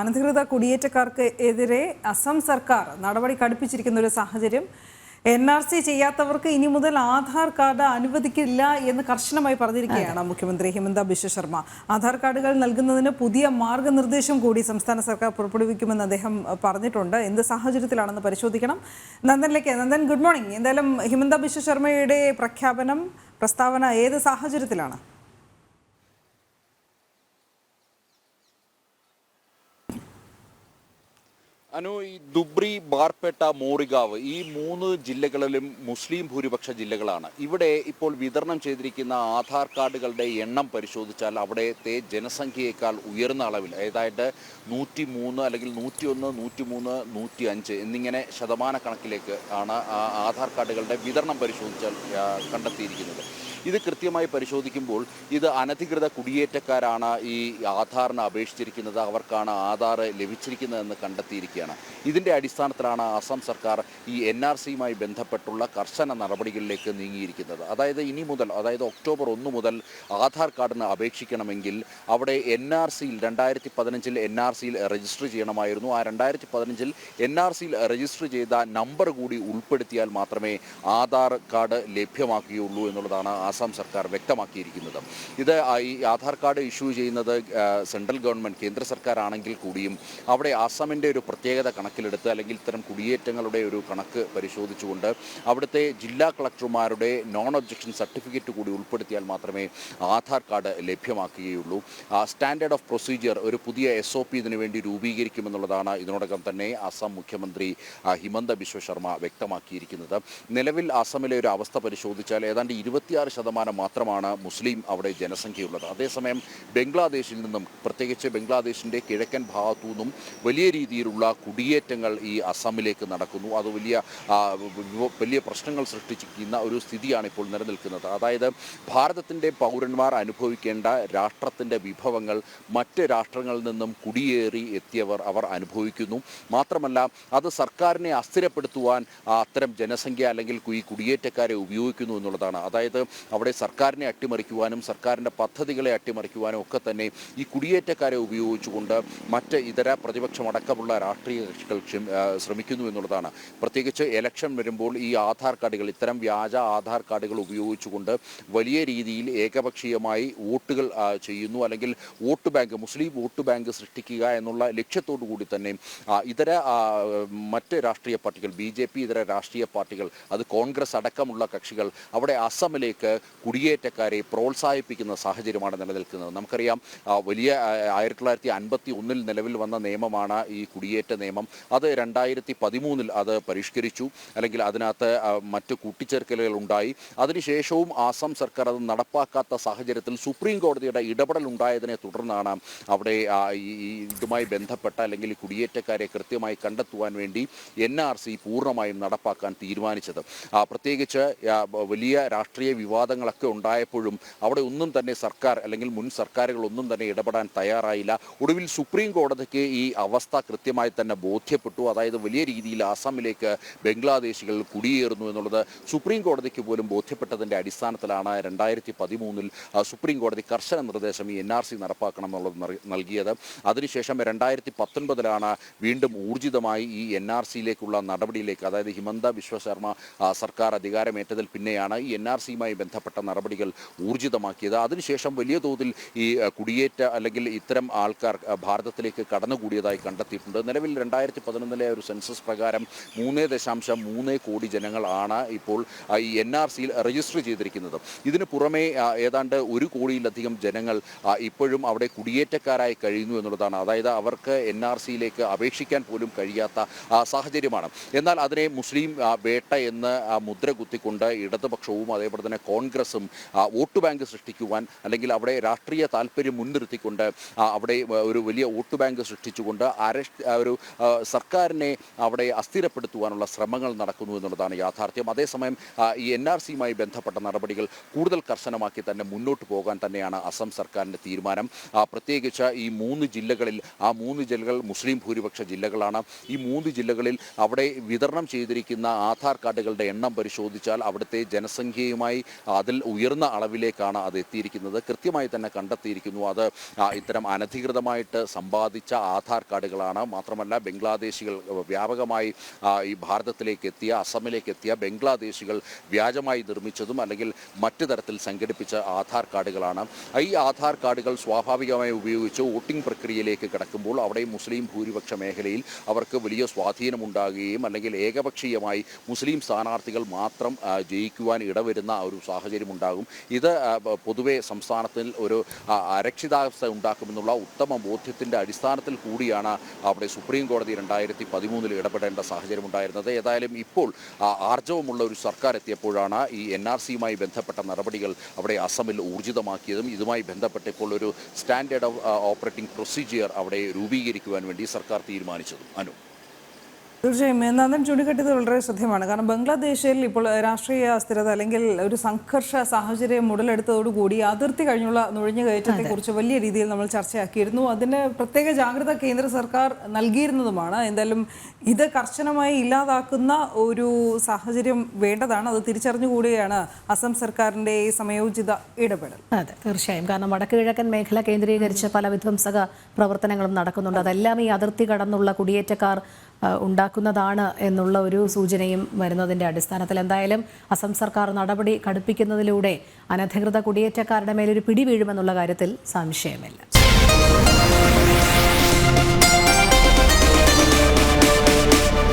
അനധികൃത കുടിയേറ്റക്കാർക്ക് എതിരെ അസം സർക്കാർ നടപടി കടുപ്പിച്ചിരിക്കുന്ന ഒരു സാഹചര്യം. എൻ ആർ സി ചെയ്യാത്തവർക്ക് ഇനി മുതൽ ആധാർ കാർഡ് അനുവദിക്കില്ല എന്ന് കർശനമായി പറഞ്ഞിരിക്കുകയാണ് മുഖ്യമന്ത്രി ഹിമന്ത ബിശ്വ ശർമ്മ. ആധാർ കാർഡുകൾ നൽകുന്നതിന് പുതിയ മാർഗനിർദ്ദേശം കൂടി സംസ്ഥാന സർക്കാർ പുറപ്പെടുവിക്കുമെന്ന് അദ്ദേഹം പറഞ്ഞിട്ടുണ്ട്. എന്ത് സാഹചര്യത്തിലാണെന്ന് പരിശോധിക്കണം. നന്ദനിലേക്ക്. നന്ദൻ ഗുഡ് മോർണിംഗ് എന്തായാലും ഹിമന്ത ബിശ്വ ശർമ്മയുടെ പ്രഖ്യാപനം പ്രസ്താവന ഏത് സാഹചര്യത്തിലാണ്? അനു ഈ ദുബ്രി ബാർപേട്ട മോറിഗാവ് ഈ മൂന്ന് ജില്ലകളിലും മുസ്ലിം ഭൂരിപക്ഷ ജില്ലകളാണ്. ഇവിടെ ഇപ്പോൾ വിതരണം ചെയ്തിരിക്കുന്ന ആധാർ കാർഡുകളുടെ എണ്ണം പരിശോധിച്ചാൽ അവിടത്തെ ജനസംഖ്യയേക്കാൾ ഉയർന്ന അളവിൽ അതായത് നൂറ്റി മൂന്ന് അല്ലെങ്കിൽ നൂറ്റി ഒന്ന് നൂറ്റി മൂന്ന് നൂറ്റി അഞ്ച് എന്നിങ്ങനെ ശതമാന കണക്കിലേക്ക് ആണ് ആ ആധാർ കാർഡുകളുടെ വിതരണം പരിശോധിച്ചാൽ കണ്ടെത്തിയിരിക്കുന്നത്. ഇത് കൃത്യമായി പരിശോധിക്കുമ്പോൾ ഇത് അനധികൃത കുടിയേറ്റക്കാരാണ് ഈ ആധാറിന് അപേക്ഷിച്ചിരിക്കുന്നത്. അവർക്കാണ് ആധാർ ലഭിച്ചിരിക്കുന്നതെന്ന് കണ്ടെത്തിയിരിക്കുകയാണ് ഇതിന്റെ അടിസ്ഥാനത്തിലാണ് അസം സർക്കാർ ഈ എൻ ആർ സിയുമായി ബന്ധപ്പെട്ടുള്ള കർശന നടപടികളിലേക്ക് നീങ്ങിയിരിക്കുന്നത്. അതായത് ഇനി മുതൽ അതായത് ഒക്ടോബർ ഒന്ന് മുതൽ ആധാർ കാർഡിന് അപേക്ഷിക്കണമെങ്കിൽ അവിടെ എൻ ആർ സിയിൽ രണ്ടായിരത്തി പതിനഞ്ചിൽ എൻ ആർ സിയിൽ രജിസ്റ്റർ ചെയ്യണമായിരുന്നു. ആ രണ്ടായിരത്തി പതിനഞ്ചിൽ എൻ ആർ സിയിൽ രജിസ്റ്റർ ചെയ്ത നമ്പർ കൂടി ഉൾപ്പെടുത്തിയാൽ മാത്രമേ ആധാർ കാർഡ് ലഭ്യമാക്കുകയുള്ളൂ എന്നുള്ളതാണ് ആസാം സർക്കാർ വ്യക്തമാക്കിയിരിക്കുന്നത്. ഇത് ഈ ആധാർ കാർഡ് ഇഷ്യൂ ചെയ്യുന്നത് സെൻട്രൽ ഗവൺമെന്റ് കേന്ദ്ര സർക്കാരാണെങ്കിൽ കൂടിയും അവിടെ ആസാമിന്റെ ഒരു പ്രത്യേകത കണക്കിലെടുത്ത് അല്ലെങ്കിൽ ഇത്തരം കുടിയേറ്റങ്ങളുടെ ഒരു കണക്ക് പരിശോധിച്ചുകൊണ്ട് അവിടുത്തെ ജില്ലാ കളക്ടർമാരുടെ നോൺ ഒബ്ജക്ഷൻ സർട്ടിഫിക്കറ്റ് കൂടി ഉൾപ്പെടുത്തിയാൽ മാത്രമേ ആധാർ കാർഡ് ലഭ്യമാക്കുകയുള്ളൂ. സ്റ്റാൻഡേർഡ് ഓഫ് പ്രൊസീജിയർ ഒരു പുതിയ എസ് ഒ പി ഇതിനു വേണ്ടി രൂപീകരിക്കുമെന്നുള്ളതാണ് ഇതിനോടകം തന്നെ ആസാം മുഖ്യമന്ത്രി ഹിമന്ത ബിശ്വ ശർമ്മ വ്യക്തമാക്കിയിരിക്കുന്നത്. നിലവിൽ ആസാമിലെ ഒരു അവസ്ഥ പരിശോധിച്ചാൽ ഏതാണ്ട് ഇരുപത്തിയാറ് ശതമാനം മാത്രമാണ് മുസ്ലിം അവിടെ ജനസംഖ്യയുള്ളത്. അതേസമയം ബംഗ്ലാദേശിൽ നിന്നും പ്രത്യേകിച്ച് ബംഗ്ലാദേശിന്റെ കിഴക്കൻ ഭാഗത്തു നിന്നും വലിയ രീതിയിലുള്ള കുടിയേറ്റങ്ങൾ ഈ അസമിലേക്ക് നടക്കുന്നു. അത് വലിയ വലിയ പ്രശ്നങ്ങൾ സൃഷ്ടിച്ചിരിക്കുന്ന ഒരു സ്ഥിതിയാണ് ഇപ്പോൾ നിലനിൽക്കുന്നത്. അതായത് ഭാരതത്തിന്റെ പൗരന്മാർ അനുഭവിക്കേണ്ട രാഷ്ട്രത്തിന്റെ വിഭവങ്ങൾ മറ്റ് രാഷ്ട്രങ്ങളിൽ നിന്നും കുടിയേറി എത്തിയവർ അവർ അനുഭവിക്കുന്നു. മാത്രമല്ല അത് സർക്കാരിനെ അസ്ഥിരപ്പെടുത്തുവാൻ അത്തരം ജനസംഖ്യ അല്ലെങ്കിൽ ഈ കുടിയേറ്റക്കാരെ ഉപയോഗിക്കുന്നു എന്നുള്ളതാണ്. അതായത് അവിടെ സർക്കാരിനെ അട്ടിമറിക്കുവാനും സർക്കാരിന്റെ പദ്ധതികളെ അട്ടിമറിക്കുവാനും ഒക്കെ തന്നെ ഈ കുടിയേറ്റക്കാരെ ഉപയോഗിച്ചുകൊണ്ട് മറ്റ് ഇതര പ്രതിപക്ഷമടക്കമുള്ള രാഷ്ട്രീയ കക്ഷികൾ ശ്രമിക്കുന്നു എന്നുള്ളതാണ്. പ്രത്യേകിച്ച് ഇലക്ഷൻ വരുമ്പോൾ ഈ ആധാർ കാർഡുകൾ ഇത്തരം വ്യാജ ആധാർ കാർഡുകൾ ഉപയോഗിച്ചുകൊണ്ട് വലിയ രീതിയിൽ ഏകപക്ഷീയമായി വോട്ടുകൾ ചെയ്യുന്നു. അല്ലെങ്കിൽ വോട്ട് ബാങ്ക് മുസ്ലിം വോട്ട് ബാങ്ക് സൃഷ്ടിക്കുക എന്നുള്ള ലക്ഷ്യത്തോടു കൂടി തന്നെ ഇതര മറ്റ് രാഷ്ട്രീയ പാർട്ടികൾ ബി ജെ പി ഇതര രാഷ്ട്രീയ പാർട്ടികൾ അത് കോൺഗ്രസ് അടക്കമുള്ള കക്ഷികൾ അവിടെ അസമിലേക്ക് കുടിയേറ്റക്കാരെ പ്രോത്സാഹിപ്പിക്കുന്ന സാഹചര്യമാണ് നിലനിൽക്കുന്നത്. നമുക്കറിയാം വലിയ ആയിരത്തി തൊള്ളായിരത്തി അൻപത്തി ഒന്നിൽ നിലവിൽ വന്ന നിയമമാണ് ഈ കുടിയേറ്റ നിയമം. അത് രണ്ടായിരത്തി പതിമൂന്നിൽ അത് പരിഷ്കരിച്ചു. അല്ലെങ്കിൽ അതിനകത്ത് മറ്റ് കൂട്ടിച്ചേർക്കലുകൾ ഉണ്ടായി. അതിനുശേഷവും ആസാം സർക്കാർ അത് നടപ്പാക്കാത്ത സാഹചര്യത്തിൽ സുപ്രീം കോടതിയുടെ ഇടപെടൽ ഉണ്ടായതിനെ തുടർന്നാണ് അവിടെ ഇതുമായി ബന്ധപ്പെട്ട അല്ലെങ്കിൽ കുടിയേറ്റക്കാരെ കൃത്യമായി കണ്ടെത്തുവാൻ വേണ്ടി എൻ ആർ സി പൂർണമായും നടപ്പാക്കാൻ തീരുമാനിച്ചത്. പ്രത്യേകിച്ച് വലിയ രാഷ്ട്രീയ വിവാദങ്ങളൊക്കെ ഉണ്ടായപ്പോഴും അവിടെ ഒന്നും തന്നെ സർക്കാർ അല്ലെങ്കിൽ മുൻ സർക്കാരുകൾ ഒന്നും തന്നെ ഇടപെടാൻ തയ്യാറായില്ല. ഒടുവിൽ സുപ്രീം കോടതിക്ക് ഈ അവസ്ഥ കൃത്യമായി തന്നെ ബോധ്യപ്പെട്ടു. അതായത് വലിയ രീതിയിൽ ആസാമിലേക്ക് ബംഗ്ലാദേശികൾ കുടിയേറുന്നു എന്നുള്ളത് സുപ്രീം കോടതിക്ക് പോലും ബോധ്യപ്പെട്ടതിന്റെ അടിസ്ഥാനത്തിലാണ് രണ്ടായിരത്തി പതിമൂന്നിൽ സുപ്രീം കോടതി കർശന നിർദ്ദേശം ഈ എൻ ആർ സി നടപ്പാക്കണം എന്നുള്ളത് നൽകിയത്. അതിനുശേഷം രണ്ടായിരത്തി പത്തൊൻപതിലാണ് വീണ്ടും ഊർജിതമായി ഈ എൻ ആർ സിയിലേക്കുള്ള നടപടിയിലേക്ക് അതായത് ഹിമന്ത ബിശ്വ ശർമ്മ സർക്കാർ അധികാരമേറ്റതിൽ പിന്നെയാണ് ഈ എൻ ആർ സിയുമായി ബന്ധപ്പെട്ട നടപടികൾ ഊർജിതമാക്കിയത്. അതിനുശേഷം വലിയ തോതിൽ ഈ കുടിയേറ്റ അല്ലെങ്കിൽ ഇത്തരം ആൾക്കാർ ഭാരതത്തിലേക്ക് കടന്നുകൂടിയതായി കണ്ടെത്തിയിട്ടുണ്ട്. നിലവിൽ രണ്ടായിരത്തി പതിനൊന്നിലെ ഒരു സെൻസസ് പ്രകാരം മൂന്ന് ദശാംശം മൂന്ന് കോടി ജനങ്ങളാണ് ഇപ്പോൾ ഈ എൻ ആർ സിയിൽ രജിസ്റ്റർ ചെയ്തിരിക്കുന്നത്. ഇതിന് പുറമെ ഏതാണ്ട് ഒരു കോടിയിലധികം ജനങ്ങൾ ഇപ്പോഴും അവിടെ കുടിയേറ്റക്കാരായി കഴിയുന്നു എന്നുള്ളതാണ്. അതായത് അവർക്ക് എൻ ആർ സിയിലേക്ക് അപേക്ഷിക്കാൻ പോലും കഴിയാത്ത സാഹചര്യമാണ്. എന്നാൽ അതിനെ മുസ്ലിം വേട്ട എന്ന് മുദ്ര കുത്തിക്കൊണ്ട് ഇടതുപക്ഷവും അതേപോലെ തന്നെ കോൺഗ്രസും വോട്ട് ബാങ്ക് സൃഷ്ടിക്കുവാൻ അല്ലെങ്കിൽ അവിടെ രാഷ്ട്രീയ താല്പര്യം മുൻനിർത്തിക്കൊണ്ട് അവിടെ ഒരു വലിയ വോട്ട് ബാങ്ക് സൃഷ്ടിച്ചുകൊണ്ട് അരക്ഷ ഒരു സർക്കാരിനെ അവിടെ അസ്ഥിരപ്പെടുത്തുവാനുള്ള ശ്രമങ്ങൾ നടക്കുന്നു എന്നുള്ളതാണ് യാഥാർത്ഥ്യം. അതേസമയം ഈ എൻ ആർ സിയുമായി ബന്ധപ്പെട്ട നടപടികൾ കൂടുതൽ കർശനമാക്കി തന്നെ മുന്നോട്ട് പോകാൻ തന്നെയാണ് അസം സർക്കാരിന്റെ തീരുമാനം. പ്രത്യേകിച്ച് ഈ മൂന്ന് ജില്ലകളിൽ ആ മൂന്ന് ജില്ലകൾ മുസ്ലിം ഭൂരിപക്ഷ ജില്ലകളാണ്. ഈ മൂന്ന് ജില്ലകളിൽ അവിടെ വിതരണം ചെയ്തിരിക്കുന്ന ആധാർ കാർഡുകളുടെ എണ്ണം പരിശോധിച്ചാൽ അവിടുത്തെ ജനസംഖ്യയുമായി അതിൽ ഉയർന്ന അളവിലേക്കാണ് അത് എത്തിയിരിക്കുന്നത്. കൃത്യമായി തന്നെ കണ്ടെത്തിയിരിക്കുന്നു. അത് ഇത്തരം അനധികൃതമായിട്ട് സമ്പാദിച്ച ആധാർ കാർഡുകളാണ്. മാത്രമല്ല ബംഗ്ലാദേശികൾ വ്യാപകമായി ഈ ഭാരതത്തിലേക്ക് എത്തിയ അസമിലേക്ക് എത്തിയ ബംഗ്ലാദേശികൾ വ്യാജമായി നിർമ്മിച്ചതും അല്ലെങ്കിൽ മറ്റു തരത്തിൽ സംഘടിപ്പിച്ച ആധാർ കാർഡുകളാണ്. ഈ ആധാർ കാർഡുകൾ സ്വാഭാവികമായി ഉപയോഗിച്ച് വോട്ടിംഗ് പ്രക്രിയയിലേക്ക് കിടക്കുമ്പോൾ അവിടെ മുസ്ലിം ഭൂരിപക്ഷ മേഖലയിൽ അവർക്ക് വലിയ സ്വാധീനമുണ്ടാകുകയും അല്ലെങ്കിൽ ഏകപക്ഷീയമായി മുസ്ലിം സ്ഥാനാർത്ഥികൾ മാത്രം ജയിക്കുവാൻ ഇടവരുന്ന ഒരു സാഹചര്യം ഉണ്ടാകും ഇത് പൊതുവെ സംസ്ഥാനത്തിൽ ഒരു അരക്ഷിതാവസ്ഥ ഉണ്ടാക്കുമെന്നുള്ള ഉത്തമ ബോധ്യത്തിന്റെ അടിസ്ഥാനത്തിൽ കൂടിയാണ് അവിടെ സുപ്രീം കോടതി രണ്ടായിരത്തി പതിമൂന്നിൽ ഇടപെടേണ്ട സാഹചര്യം ഉണ്ടായിരുന്നത് ഏതായാലും ഇപ്പോൾ ആർജവമുള്ള ഒരു സർക്കാർ എത്തിയപ്പോഴാണ് ഈ എൻ ആർ സിയുമായി ബന്ധപ്പെട്ട നടപടികൾ അവിടെ അസമിൽ ഊർജിതമാക്കിയതും ഇതുമായി ബന്ധപ്പെട്ട് ഇപ്പോൾ ഒരു സ്റ്റാൻഡേർഡ് ഓപ്പറേറ്റിംഗ് പ്രൊസീജിയർ അവിടെ രൂപീകരിക്കുവാൻ വേണ്ടി സർക്കാർ തീരുമാനിച്ചതും. അനു. തീർച്ചയായും. നന്ദൻ ചൂണ്ടിക്കാട്ടിയത് വളരെ ശ്രദ്ധേയമാണ്. കാരണം ബംഗ്ലാദേശിൽ ഇപ്പോൾ രാഷ്ട്രീയ അസ്ഥിരത അല്ലെങ്കിൽ ഒരു സംഘർഷ സാഹചര്യം ഉടലെടുത്തതോടുകൂടി അതിർത്തി കഴിഞ്ഞുള്ള നുഴഞ്ഞുകയറ്റത്തെ കുറിച്ച് വലിയ രീതിയിൽ നമ്മൾ ചർച്ചയാക്കിയിരുന്നു. അതിന് പ്രത്യേക ജാഗ്രത കേന്ദ്ര സർക്കാർ നൽകിയിരുന്നതുമാണ്. എന്തായാലും ഇത് കർശനമായി ഇല്ലാതാക്കുന്ന ഒരു സാഹചര്യം വേണ്ടതാണ്. അത് തിരിച്ചറിഞ്ഞുകൂടിയാണ് അസം സർക്കാരിന്റെ ഈ സമയോചിത ഇടപെടൽ. അതെ തീർച്ചയായും. കാരണം വടക്ക് കിഴക്കൻ മേഖല കേന്ദ്രീകരിച്ച് പല വിധ്വംസക പ്രവർത്തനങ്ങളും നടക്കുന്നുണ്ട്. അതെല്ലാം ഈ അതിർത്തി കടന്നുള്ള കുടിയേറ്റക്കാർ ഉണ്ടാക്കുന്നതാണ് എന്നുള്ള ഒരു സൂചനയും വരുന്നതിന്റെ അടിസ്ഥാനത്തിൽ എന്തായാലും അസം സർക്കാർ നടപടി കടുപ്പിക്കുന്നതിലൂടെ അനധികൃത കുടിയേറ്റക്കാരുടെ മേലൊരു പിടി വീഴുമെന്നുള്ള കാര്യത്തിൽ സംശയമില്ല.